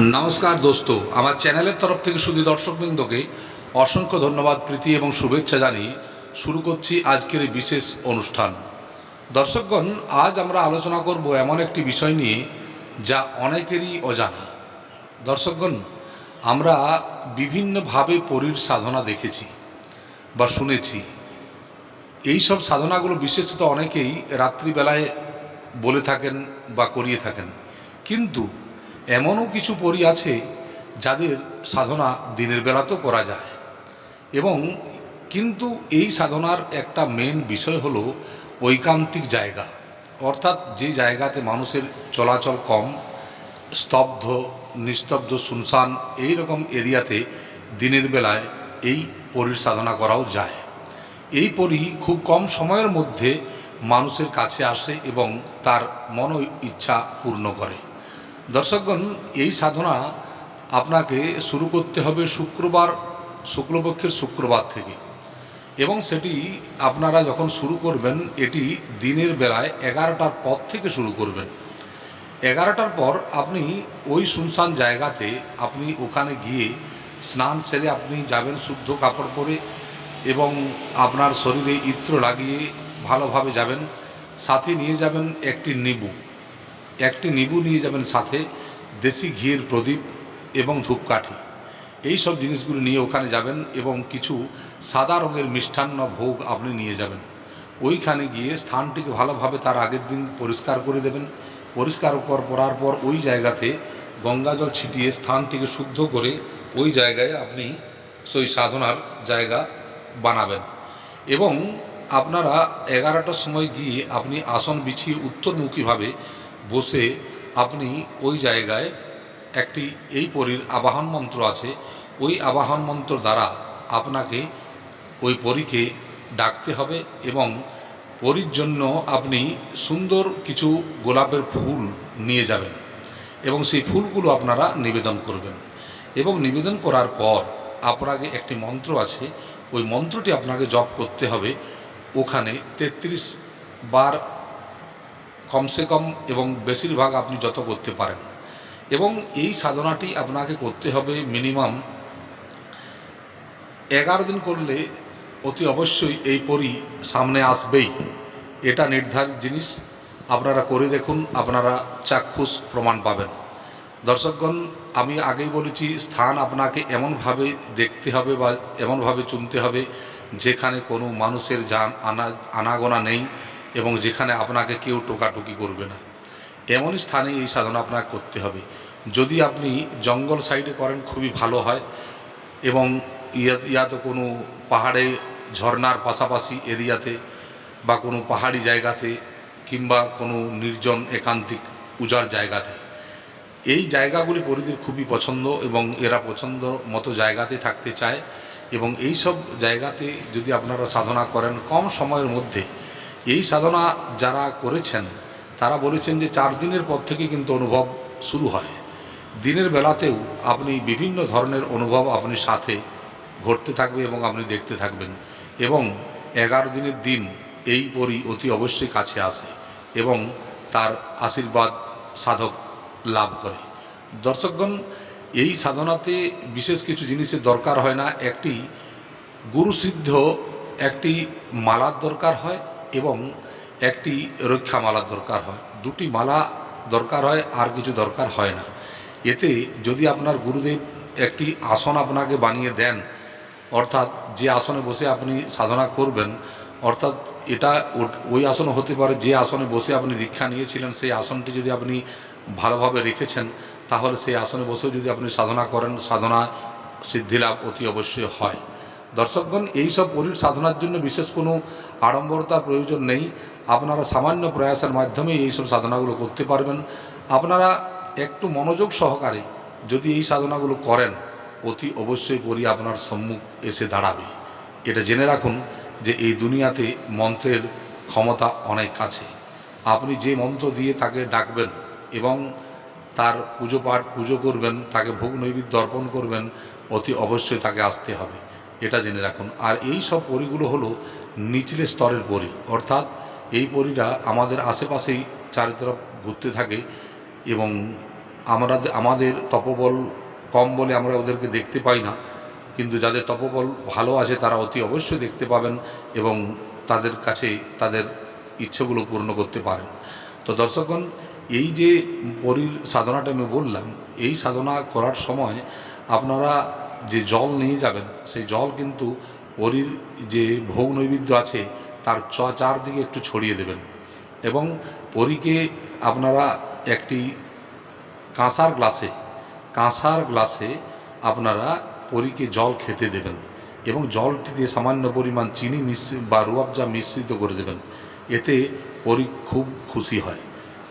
নমস্কার দোস্ত। আমার চ্যানেলের তরফ থেকে শুধু দর্শকবৃন্দকে অসংখ্য ধন্যবাদ, প্রীতি এবং শুভেচ্ছা জানিয়ে শুরু করছি আজকের এই বিশেষ অনুষ্ঠান। দর্শকগণ, আজ আমরা আলোচনা করব এমন একটি বিষয় নিয়ে যা অনেকেরই অজানা। দর্শকগণ, আমরা বিভিন্নভাবে পরীর সাধনা দেখেছি বা শুনেছি। এই সব সাধনাগুলো বিশেষত অনেকেই রাত্রিবেলায় বলে থাকেন বা করিয়ে থাকেন। কিন্তু এমনও কিছু পরি আছে যাদের সাধনা দিনের বেলাতেও করা যায়। এবং কিন্তু এই সাধনার একটা মেন বিষয় হলো ঐকান্তিক জায়গা। অর্থাৎ যে জায়গাতে মানুষের চলাচল কম, স্তব্ধ, নিস্তব্ধ, শুনশান এই রকম এরিয়াতে দিনের বেলায় এই পরীর সাধনা করাও যায়। এই পরী খুব কম সময়ের মধ্যে মানুষের কাছে আসে এবং তার মন ইচ্ছা পূর্ণ করে। দর্শকগণ, এই সাধনা আপনাকে শুরু করতে হবে শুক্রবার, শুক্লপক্ষের শুক্রবার থেকে। এবং সেটি আপনারা যখন শুরু করবেন, এটি দিনের বেলায় এগারোটার পর থেকে শুরু করবেন। এগারোটার পর আপনি ওই শুনশান জায়গাতে আপনি ওখানে গিয়ে স্নান সেরে আপনি যাবেন শুদ্ধ কাপড় পরে এবং আপনার শরীরে ইত্র লাগিয়ে ভালোভাবে যাবেন। সাথে নিয়ে যাবেন একটি নিবু। একটি নিবু নিয়ে যাবেন সাথে দেশি ঘিয়ের প্রদীপ এবং ধূপকাঠি। এই সব জিনিসগুলো নিয়ে ওখানে যাবেন এবং কিছু সাদা রঙের মিষ্টান্ন ভোগ আপনি নিয়ে যাবেন। ওইখানে গিয়ে স্থানটিকে ভালোভাবে তার আগের দিন পরিষ্কার করে দেবেন। পরিষ্কার কর, করার পর ওই জায়গাতে গঙ্গাজল ছিটিয়ে স্থানটিকে শুদ্ধ করে ওই জায়গায় আপনি সেই সাধনার জায়গা বানাবেন। এবং আপনারা এগারোটার সময় গিয়ে আপনি আসন বিছিয়ে উত্তরমুখীভাবে বসে আপনি ওই জায়গায় একটি এই পরীর আবাহন মন্ত্র আছে। ওই আবাহন মন্ত্র দ্বারা আপনাকে ওই পরীকে ডাকতে হবে এবং পরীর জন্য আপনি সুন্দর কিছু গোলাপের ফুল নিয়ে যাবেন এবং সেই ফুলগুলো আপনারা নিবেদন করবেন। এবং নিবেদন করার পর আপনাকে একটি মন্ত্র আছে। ওই মন্ত্রটি আপনাকে জপ করতে হবে। ওখানে তেত্রিশ বার কমসে কম এবং বেশিরভাগ আপনি যত করতে পারেন। এবং এই সাধনাটি আপনাকে করতে হবে মিনিমাম এগারো দিন করলে অতি অবশ্যই এই পরি সামনে আসবেই। এটা নির্ধারিত জিনিস। আপনারা করে দেখুন, আপনারা চাক্ষুষ প্রমাণ পাবেন। দর্শকগণ, আমি আগেই বলেছি, স্থান আপনাকে এমনভাবে দেখতে হবে বা এমনভাবে চুনতে হবে যেখানে কোনো মানুষের যান আনা, আনাগোনা নেই। এবং যেখানে আপনাকে কেউ টোকাটুকি করবে না। এমন স্থানে এই সাধনা আপনাকে করতে হবে। যদি আপনি জঙ্গল সাইডে করেন, খুবই ভালো হয় এবং ইয়া ইয়াতে কোনো পাহাড়ে ঝর্নার পাশাপাশি এরিয়াতে বা কোনো পাহাড়ি জায়গাতে কিংবা কোনো নির্জন একান্তিক উজাড় জায়গাতে। এই জায়গাগুলি পরিধির খুবই পছন্দ এবং এরা পছন্দ মতো জায়গাতে থাকতে চায় এবং এই সব জায়গাতে যদি আপনারা সাধনা করেন, কম সময়ের মধ্যে এই সাধনা যারা করেছেন, তারা বলেছেন যে চার দিনের পর থেকে কিন্তু অনুভব শুরু হয়। দিনের বেলাতেও আপনি বিভিন্ন ধরনের অনুভব আপনি সাথে ঘটতে থাকবে এবং আপনি দেখতে থাকবেন এবং এগারো দিনের দিন এই পরি অতি অবশ্যই কাছে আসে এবং তার আশীর্বাদ সাধক লাভ করে। দর্শকগণ, এই সাধনাতে বিশেষ কিছু জিনিসের দরকার হয় না। একটি গুরুসিদ্ধ একটি মালার দরকার হয় এবং একটি রক্ষা মালার দরকার হয়। দুটি মালা দরকার হয়, আর কিছু দরকার হয় না। এতে যদি আপনার গুরুদেব একটি আসন আপনাকে বানিয়ে দেন, অর্থাৎ যে আসনে বসে আপনি সাধনা করবেন, অর্থাৎ এটা ওই আসন হতে পারে, যে আসনে বসে আপনি দীক্ষা নিয়েছিলেন, সেই আসনটি যদি আপনি ভালোভাবে রেখেছেন, তাহলে সেই আসনে বসেও যদি আপনি সাধনা করেন, সাধনা সিদ্ধিলাভ অতি অবশ্যই হয়। দর্শকগণ এইসব পরীর সাধনার জন্য বিশেষ কোনো আড়ম্বরতার প্রয়োজন নেই। আপনারা সামান্য প্রয়াসের মাধ্যমে এইসব সাধনাগুলো করতে পারবেন। আপনারা একটু মনোযোগ সহকারে যদি এই সাধনাগুলো করেন, অতি অবশ্যই পরি আপনার সম্মুখ এসে দাঁড়াবে। এটা জেনে রাখুন যে এই দুনিয়াতে মন্ত্রের ক্ষমতা অনেক আছে। আপনি যে মন্ত্র দিয়ে তাকে ডাকবেন এবং তার পুজো পাঠ, পুজো করবেন, তাকে ভোগ নৈবেদ্য অর্পণ করবেন, অতি অবশ্যই তাকে আসতে হবে। এটা জেনে রাখুন। আর এই সব পরিগুলো হলো নিচলে স্তরের পরি। অর্থাৎ এই পরিটা আমাদের আশেপাশেই চারিতরফ ঘুরতে থাকে এবং আমরা আমাদের তপবল কম বলে আমরা ওদেরকে দেখতে পাই না। কিন্তু যাদের তপবল ভালো আছে তারা অতি অবশ্যই দেখতে পাবেন এবং তাদের কাছে তাদের ইচ্ছেগুলো পূর্ণ করতে পারেন। তো দর্শকগণ, এই যে পরীর সাধনাটা আমি বললাম, এই সাধনা করার সময় আপনারা যে জল নিয়ে যাবেন, সেই জল কিন্তু পরীর যে ভোগ নৈবেদ্য আছে, তার চ চারদিকে একটু ছড়িয়ে দেবেন। এবং পরীকে আপনারা একটি কাঁসার গ্লাসে কাঁসার গ্লাসে আপনারা পরীকে জল খেতে দেবেন এবং জলটিতে সামান্য পরিমাণ চিনি মিশ্রিত বা রুয়াবজা মিশ্রিত করে দেবেন, এতে পরী খুব খুশি হয়।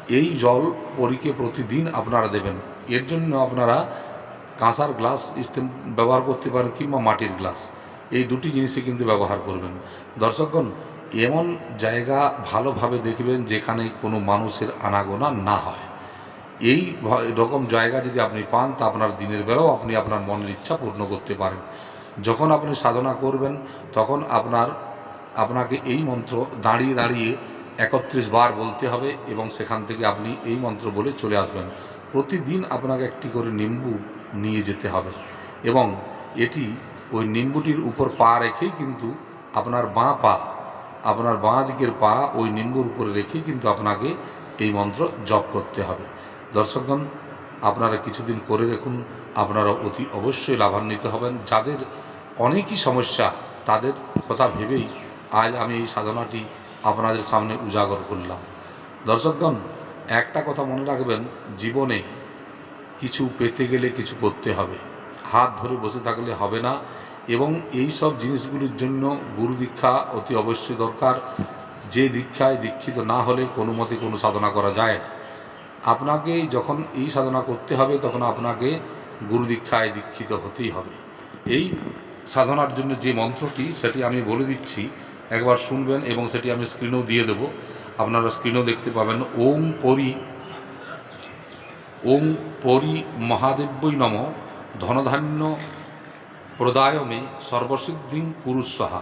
এই জল পরীকে প্রতিদিন আপনারা দেবেন। এর জন্য আপনারা কাঁসার গ্লাস ইস্তেম- ব্যবহার করতে পারেন কিংবা মাটির গ্লাস। এই দুটি জিনিসই কিন্তু ব্যবহার করবেন। দর্শকগণ, এমন জায়গা ভালোভাবে দেখবেন যেখানে কোনো মানুষের আনাগোনা না হয়। এই রকম জায়গা যদি আপনি পান, তা আপনার দিনের বেলাও আপনি আপনার মনের ইচ্ছা পূর্ণ করতে পারেন। যখন আপনি সাধনা করবেন, তখন আপনার, আপনাকে এই মন্ত্র দাঁড়িয়ে দাঁড়িয়ে একত্রিশ বার বলতে হবে এবং সেখান থেকে আপনি এই মন্ত্র বলে চলে আসবেন। প্রতিদিন আপনাকে একটি করে নিম্বু নিয়ে যেতে হবে। এবং এটি ওই নিম্বুটির উপর পা রেখেই কিন্তু আপনার বাঁ পা, আপনার বাঁ দিকের পা ওই নিম্বুর উপরে রেখেই কিন্তু আপনাকে এই মন্ত্র জপ করতে হবে। দর্শকগণ, আপনারা কিছুদিন করে দেখুন, আপনারা অতি অবশ্যই লাভান্বিত হবেন। যাদের অনেকই সমস্যা, তাদের কথা ভেবেই আজ আমি এই সাধনাটি আপনাদের সামনে উজাগর করলাম। দর্শকগণ, একটা কথা মনে রাখবেন, জীবনে কিছু পেতে গেলে কিছু করতে হবে। হাত ধরে বসে থাকলে হবে না এবং এই সব জিনিসগুলির জন্য গুরু দীক্ষা অতি অবশ্যই দরকার। যে দীক্ষায় দীক্ষিত না হলে কোনো মতে কোনো সাধনা করা যায় না। আপনাকে যখন এই সাধনা করতে হবে, তখন আপনাকে গুরু দীক্ষায় দীক্ষিত হতেই হবে। এই সাধনার জন্য যে মন্ত্রটি, সেটি আমি বলে দিচ্ছি। একবার শুনবেন এবং সেটি আমি স্ক্রিনেও দিয়ে দেব। আপনারা স্ক্রিনেও দেখতে পাবেন, ওম পরি ওম পরি মহাদেব্যই নম ধনধান্য প্রদায়মে সর্বসিদ্ধিং পুরুষাহা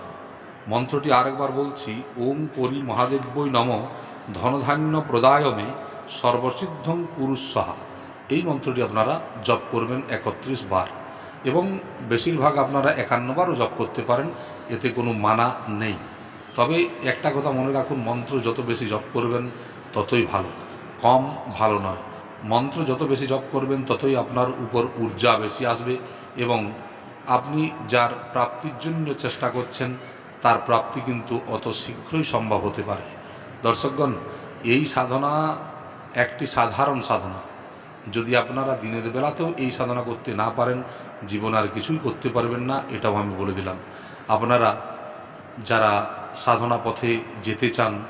মন্ত্রটি আরেকবার বলছি ওম পরি মহাদেব্যই নম ধনধান্য প্রদায়মে সর্বসিদ্ধং পুরুষাহা এই মন্ত্রটি আপনারা জপ করবেন একত্রিশ বার এবং বেশিরভাগ আপনারা একান্নবারও জপ করতে পারেন, এতে কোনো মানা নেই। তবে একটা কথা মনে রাখুন, মন্ত্র যত বেশি জপ করবেন, ততই ভালো। কম ভালো নয়। মন্ত্র যত বেশি জপ করবেন, ততই আপনার উপর ঊর্জা বেশি আসবে এবং আপনি যার প্রাপ্তির জন্য চেষ্টা করছেন, তার প্রাপ্তি কিন্তু অত শীঘ্রই সম্ভব হতে পারে। দর্শকগণ, এই সাধনা একটি সাধারণ সাধনা। যদি আপনারা দিনের বেলাতেও এই সাধনা করতে না পারেন, জীবন আর কিছুই করতে পারবেন না, এটাও আমি বলে দিলাম। আপনারা যারা সাধনা পথে যেতে চান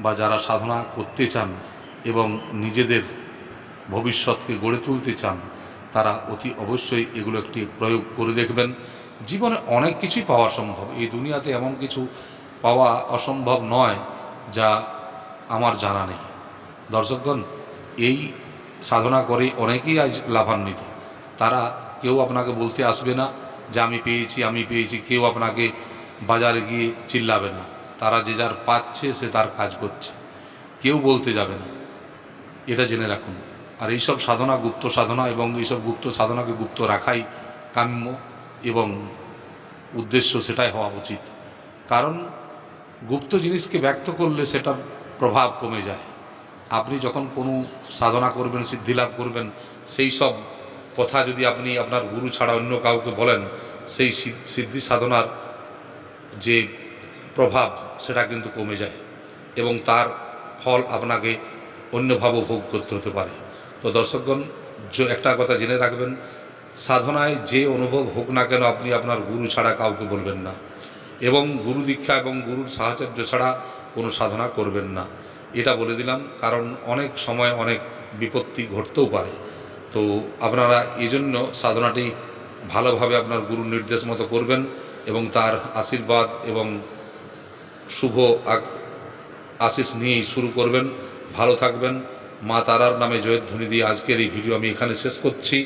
বা যারা সাধনা করতে চান এবং নিজেদের ভবিষ্যৎকে গড়ে তুলতে চান, তারা অতি অবশ্যই এগুলো একটি প্রয়োগ করে দেখবেন। জীবনে অনেক কিছুই পাওয়া সম্ভব। এই দুনিয়াতে এমন কিছু পাওয়া অসম্ভব নয় যা আমার জানা নেই। দর্শকগণ, এই সাধনা করে অনেকেই আজ লাভান্বিত। তারা কেউ আপনাকে বলতে আসবে না যে, আমি পেয়েছি আমি পেয়েছি। কেউ আপনাকে বাজারে গিয়ে চিল্লাবে না। তারা যে যার পাচ্ছে, সে তার কাজ করছে। কেউ বলতে যাবে না। এটা জেনে রাখুন। আর এইসব সাধনা গুপ্ত সাধনা এবং এইসব গুপ্ত সাধনাকে গুপ্ত রাখাই কাম্য এবং উদ্দেশ্য সেটাই হওয়া উচিত। কারণ গুপ্ত জিনিসকে ব্যক্ত করলে সেটার প্রভাব কমে যায়। আপনি যখন কোনো সাধনা করবেন, সিদ্ধি লাভ করবেন, সেই সব কথা যদি আপনি আপনার গুরু ছাড়া অন্য কাউকে বলেন, সেই সিদ্ধি সাধনার যে প্রভাব সেটা কিন্তু কমে যায় এবং তার ফল আপনাকে অন্যভাবে ভোগ করতে হতে পারে। তো দর্শকগণ একটা কথা জেনে রাখবেন, সাধনায় যে অনুভব হোক না কেন আপনি আপনার গুরু ছাড়া কাউকে বলবেন না। এবং গুরু দীক্ষা এবং গুরুর সাহচর্য ছাড়া কোনো সাধনা করবেন না। এটা বলে দিলাম, কারণ অনেক সময় অনেক বিপত্তি ঘটতেও পারে। তো আপনারা এই জন্য সাধনাটি ভালোভাবে আপনার গুরুর নির্দেশ মতো করবেন এবং তার আশীর্বাদ এবং শুভ আশিস নিয়েই শুরু করবেন। ভালো থাকবেন। মা তারার নামে জয়ধ্বনি দিয়ে আজকের এই ভিডিও আমি এখানে শেষ করছি।